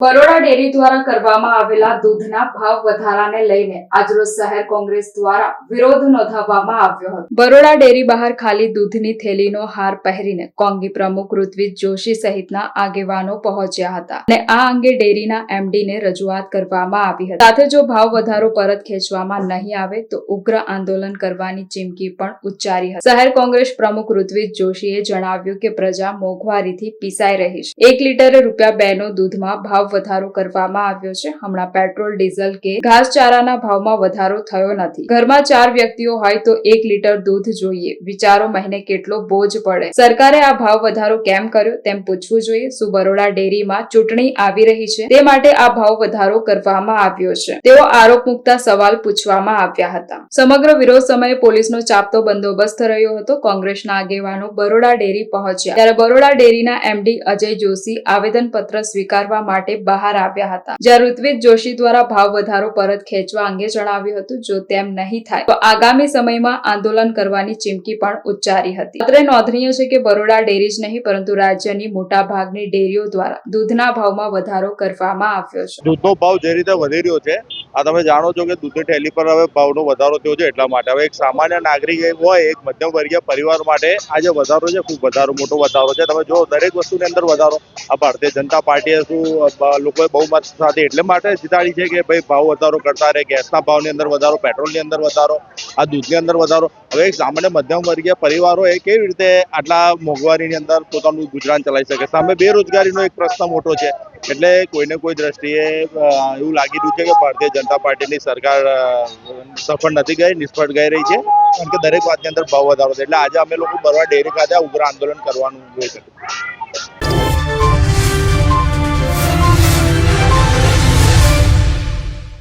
Baroda dairy દ્વારા કરવામાં આવેલા દૂધના ભાવ વધારાને લઈને આજરોજ શહેર કોંગ્રેસ દ્વારા વિરોધ નોંધાવવામાં આવ્યો હતો. બરોડા ડેરી બહાર ખાલી દૂધની થેલીનો હાર પહેરીને કોંગી પ્રમુખ ઋત્વિજ જોશી સહિતના આગેવાનો પહોંચ્યા હતા અને આ અંગે ડેરીના એમડીને રજૂઆત કરવામાં આવી હતી. સાથે જો ભાવ વધારો પરત ખેંચવામાં નહીં આવે તો ઉગ્ર આંદોલન કરવાની ચીમકી પણ ઉચ્ચારી હતી. શહેર કોંગ્રેસ પ્રમુખ ઋત્વિજ જોશીએ જણાવ્યું કે પ્રજા મોંઘવારીથી પીસાઈ રહી છે. એક લીટરે રૂપિયા બે નો દૂધમાં ભાવ વધારો કરવામાં આવ્યો છે. હમણાં પેટ્રોલ, ડીઝલ કે ઘાસચારાના ભાવમાં વધારો થયો નથી. ઘરમાં ચાર વ્યક્તિઓ હોય તો એક લીટર દૂધ જોઈએ. વિચારો મહિને કેટલો બોજ પડે. સરકારે આ ભાવ વધારો કેમ કર્યો? તેમ પૂછવું જોઈએ. શું બરોડા ડેરીમાં ચૂંટણી આવી રહી છે. તે માટે આ ભાવ વધારો કરવામાં આવ્યો છે. તેઓ આરોપ મુકતા સવાલ પૂછવામાં આવ્યા હતા. સમગ્ર વિરોધ સમયે પોલીસનો ચાપતો બંદોબસ્ત રહ્યો હતો. કોંગ્રેસના આગેવાનો બરોડા ડેરી પહોંચ્યા. ત્યારે બરોડા ડેરીના એમડી અજય જોશી આવેદનપત્ર સ્વીકારવા માટે બહાર આવ્યા હતા. જ્યાં ઋત્વિજ જોશી દ્વારા ભાવ વધારો પરત ખેંચવા અંગે જણાવ્યું હતું, જો તેમ નહીં થાય, તો આગામી સમયમાં આંદોલન કરવાની ચીમકી પણ ઉચ્ચારી હતી. અત્રે નોંધનીય છે કે બરોડા ડેરી જ નહીં, પરંતુ રાજ્યની મોટા ભાગની ડેરીઓ દ્વારા દૂધના ભાવમાં વધારો કરવામાં આવ્યો છે. દૂધનો ભાવ જે રીતે વધી રહ્યો છે આ તમે જાણો છો કે દૂધની થેલી પર હવે ભાવનો વધારો થયો છે એટલા માટે. હવે એક સામાન્ય નાગરિક હોય, એક મધ્યમ વર્ગીય પરિવાર માટે આ વધારો છે, ખૂબ વધારો, મોટો વધારો છે. તમે જો દરેક વસ્તુની અંદર વધારો. આ ભારતીય જનતા પાર્ટીએ શું લોકોએ બહુમત સાથે એટલે માટે જીતાડી છે કે ભાઈ ભાવ વધારો કરતા રહે, ગેસના ભાવની અંદર વધારો, પેટ્રોલની અંદર વધારો, આ દૂધની અંદર વધારો. હવે એક સામાન્ય મધ્યમ વર્ગીય પરિવારો એ કેવી રીતે આટલા મોંઘવારીની અંદર પોતાનું ગુજરાન ચલાવી શકે? સામે બેરોજગારીનો એક પ્રશ્ન મોટો છે. એટલે કોઈને કોઈ દ્રષ્ટિએ એવું લાગી રહ્યું છે કે ભારતીય જનતા પાર્ટીની સરકાર સફળ નથી ગઈ, નિષ્ફળ ગઈ રહી છે. કારણ કે દરેક વાતની અંદર ભાવ વધારો છે એટલે આજે અમે લોકો બરવા ડેરી ખાતે ઉગ્ર આંદોલન કરવાનું હોય છે.